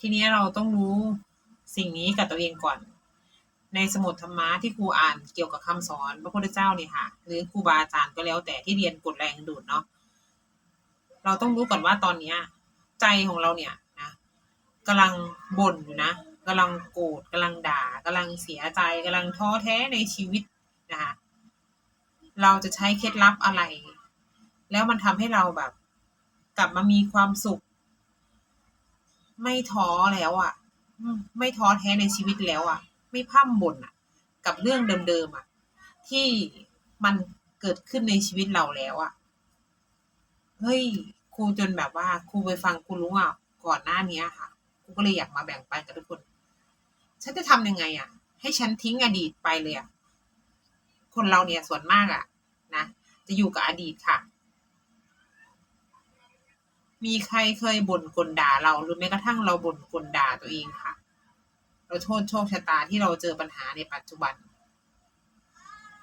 ทีนี้เราต้องรู้สิ่งนี้กับตัวเองก่อน ในสมุดธรรมะที่ครูอ่านเกี่ยวกับคำสอนพระพุทธเจ้าเนี่ยค่ะ หรือครูบาอาจารย์ก็แล้วแต่ที่เรียนกฎแรงดูดเนาะเราต้องรู้ก่อนว่าตอนเนี้ย ใจของเราเนี่ยนะกำลังบ่นอยู่นะกำลังโกรธกำลังด่ากำลังเสียใจกำลังท้อแท้ในชีวิตนะคะเราจะใช้เคล็ดลับอะไร แล้วมันทำให้เราแบบ กลับมามีความสุข ไม่ท้อแล้วอะ่ะอืมไม่ท้อแท้ในชีวิตแล้วอะ่ะ ไม่พร่ำบ่นอะ กับเรื่องเดิมๆอะ ที่มันเกิดขึ้นในชีวิตเราแล้วอะเฮ้ยครูจนแบบว่าครูไปฟังครูรู้อะก่อนหน้านี้ค่ะครูก็เลยอยากมาแบ่งปันกับทุกคน ฉันจะทำยังไงอะ ให้ฉันทิ้งอดีตไปเลยอะคนเราเนี่ยส่วนมากอะ นะจะอยู่กับอดีตค่ะ มีใครเคยบ่นกลด่าเราหรือแม้กระทั่งเราบ่นกลด่าตัวเองค่ะ เราโทษโชคชะตาที่เราเจอปัญหาในปัจจุบัน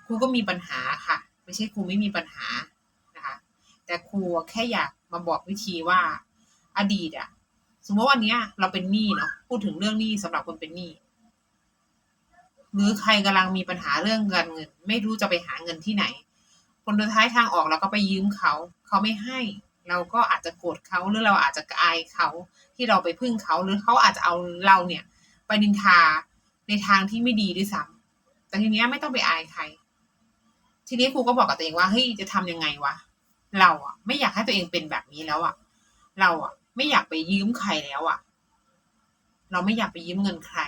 ครูก็มีปัญหาค่ะ ไม่ใช่ครูไม่มีปัญหานะคะ แต่ครูแค่อยากมาบอกวิธีว่าอดีตอะสมมติวันนี้เราเป็นหนี้เนาะพูดถึงเรื่องหนี้สำหรับคนเป็นหนี้หรือใครกำลังมีปัญหาเรื่องเงินเงิน ไม่รู้จะไปหาเงินที่ไหนคนสุดท้ายทางออกเราก็ไปยืมเขา เขาไม่ให้ เราก็อาจจะโกรธเขาหรือเราอาจจะอายเขาที่เราไปพึ่งเขาหรือเขาอาจจะเอาเราเนี่ยไปนินทาในทางที่ไม่ดีด้วยซ้ำแต่ทีเนี้ยไม่ต้องไปอายใคร ทีนี้ครูก็บอกกับตัวเองว่าเฮ้ยจะทำยังไงวะเราอะ ไม่อยากให้ตัวเองเป็นแบบนี้แล้วอะ เราอะ ไม่อยากไปยืมใครแล้วอะ เราไม่อยากไปยืมเงินใคร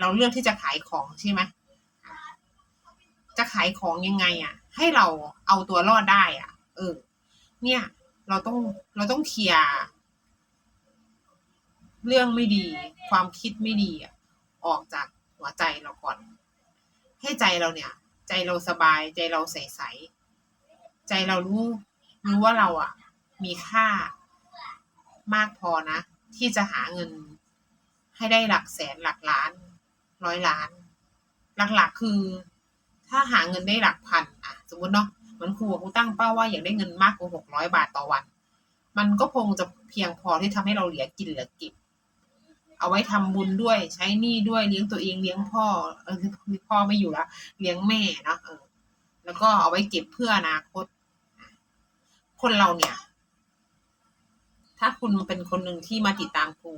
เราเลือกที่จะขายของใช่ไหมจะขายของยังไง อะ ให้เราเอาตัวรอดได้ อะ เออ เนี่ย เราต้องเราต้องเคลียร์เรื่องไม่ดี ความคิดไม่ดีอออกจากหัวใจเราก่อน ให้ใจเราเนี่ย ใจเราสบายใจเราใสใสใจเรารู้รู้ว่าเราอะ มีค่ามากพอนะ ที่จะหาเงินให้ได้หลักแสนหลักล้าน ร้อยล้าน หลักๆคือ ถ้าหาเงินได้หลักพันอะ สมมติเนาะ เหมือนครูอะครูตั้งเป้าว่าอยากได้เงินมากกว่าหกร้อยบาทต่อวัน มันก็คงจะเพียงพอที่ทำให้เราเหลือกินเหลือเกิบเอาไว้ทำบุญด้วยใช้หนี้ด้วยเลี้ยงตัวเองเลี้ยงพ่อเออพ่อไม่อยู่แล้วเลี้ยงแม่เนาะเออ แล้วก็เอาไว้เก็บเพื่ออนาคต คนเราเนี่ย ถ้าคุณเป็นคนหนึ่งที่มาติดตามครู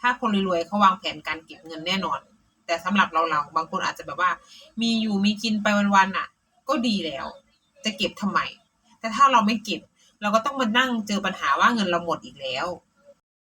ถ้าคนรวยๆเขาวางแผนการเก็บเงินแน่นอน แต่สำหรับเราเราบางคนอาจจะแบบว่า มีอยู่มีกินไปวันๆอะ ก็ดีแล้ว จะเก็บทำไมแต่ถ้าเราไม่เก็บ เราก็ต้องมานั่งเจอปัญหาว่าเงินเราหมดอีกแล้ว